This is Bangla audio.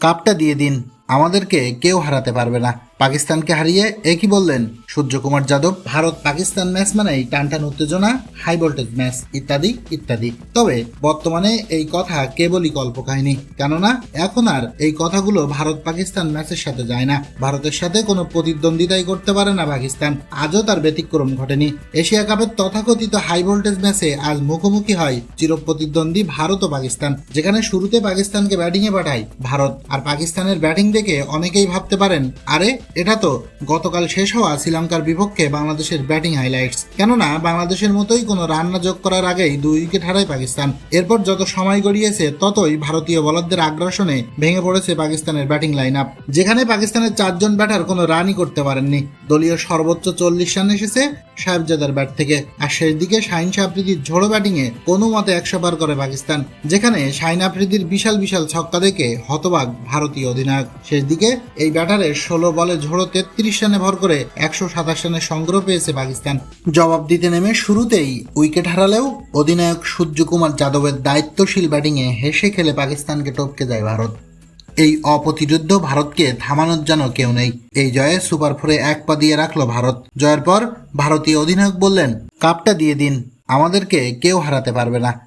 কাপটা দিয়ে দিন আমাদেরকে কেউ হারাতে পারবে না। পাকিস্তানকে হারিয়ে একই বললেন? সূর্যকুমার যাদব, ভারত পাকিস্তান ম্যাচ মানে মানেই টানটান উত্তেজনা, হাই ভোল্টেজ ম্যাচ, ইত্যাদি ইত্যাদি। তবে বর্তমানে এই কথা কেবলই কল্পকাহিনী। কেননা, এখন আর এই কথাগুলো ভারত পাকিস্তান ম্যাচের সাথে যায় না। ভারতের সাথে কোনো প্রতিদ্বন্দ্বিতাই করতে পারে না পাকিস্তান। আজও তার ব্যতিক্রম ঘটেনি। এশিয়া কাপের তথাকথিত হাই ভোল্টেজ ম্যাচে আজ মুখোমুখি হয় চিরপ্রতিদ্বন্দ্বী ভারত ও পাকিস্তান, যেখানে শুরুতে পাকিস্তানকে ব্যাটিংয়ে পাঠায় ভারত। আর পাকিস্তানের ব্যাটিং দেখে অনেকেই ভাবতে পারেন, আরে এটা তো গতকাল শেষ হওয়া শ্রীলঙ্কার বিপক্ষে বাংলাদেশের ব্যাটিং হাইলাইটস। কেননা, বাংলাদেশের মতোই কোনো রান্না যোগ করার আগেই দুই উইকেট হারায় পাকিস্তান। এরপর যত সময় গড়িয়েছে, ততই ভারতীয় বলারদের আগ্রাসনে ভেঙে পড়েছে পাকিস্তানের ব্যাটিং লাইন আপ যেখানে পাকিস্তানের চারজন ব্যাটার কোনো রানই করতে পারেননি। দলীয় সর্বোচ্চ চল্লিশ রান এসেছে সাহেবজাদার ব্যাট থেকে। আর শেষ দিকে শাহিন আফ্রিদির ঝোড়ো ব্যাটিংয়ে কোনো মতে একশো পার করে পাকিস্তান। যেখানে শাহিন আফ্রিদির বিশাল বিশাল ছক্কা দেখে হতবাক ভারতীয় অধিনায়ক। শেষ দিকে এই ব্যাটারের ষোলো বলে ঝোড়ো তেত্রিশ রানে ভর করে একশো সাতাশ রানের সংগ্রহ পেয়েছে পাকিস্তান। জবাব দিতে নেমে শুরুতেই উইকেট হারালেও অধিনায়ক সূর্যকুমার যাদবের দায়িত্বশীল ব্যাটিংয়ে হেসে খেলে পাকিস্তানকে টপকে যায় ভারত। এই অপ্রতিরুদ্ধ ভারতকে থামানোর যেন কেউ নেই। এই জয়ে সুপার ফোরে এক পা দিয়ে রাখল ভারত। জয়ের পর ভারতীয় অধিনায়ক বললেন, কাপটা দিয়ে দিন, আমাদেরকে কেউ হারাতে পারবে না।